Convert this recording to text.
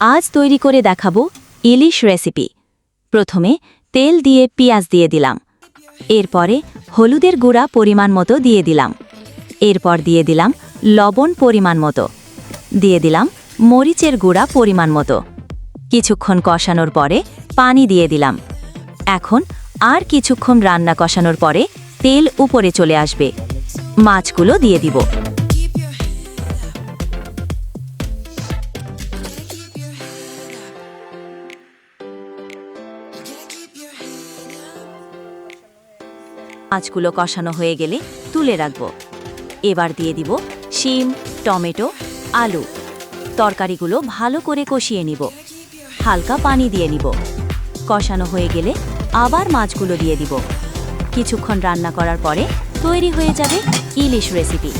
আজ তৈরি করে দেখাবো ইলিশ রেসিপি। প্রথমে তেল দিয়ে পেঁয়াজ দিয়ে দিলাম। এরপরে হলুদের গুঁড়া পরিমাণ মতো দিয়ে দিলাম। এরপর দিয়ে দিলাম লবণ পরিমাণ মতো। দিয়ে দিলাম মরিচের গুঁড়া পরিমাণ মতো। কিছুক্ষণ কষানোর পরে পানি দিয়ে দিলাম। এখন আর কিছুক্ষণ রান্না কষানোর পরে তেল উপরে চলে আসবে। মাছগুলো দিয়ে দিব। মাছগুলো কষানো হয়ে গেলে তুলে রাখব। এবার দিয়ে দিব শিম, টমেটো, আলু। তরকারিগুলো ভালো করে কষিয়ে নিব। হালকা পানি দিয়ে নিব। কষানো হয়ে গেলে আবার মাছগুলো দিয়ে দিব। কিছুক্ষণ রান্না করার পরে তৈরি হয়ে যাবে ইলিশ রেসিপি।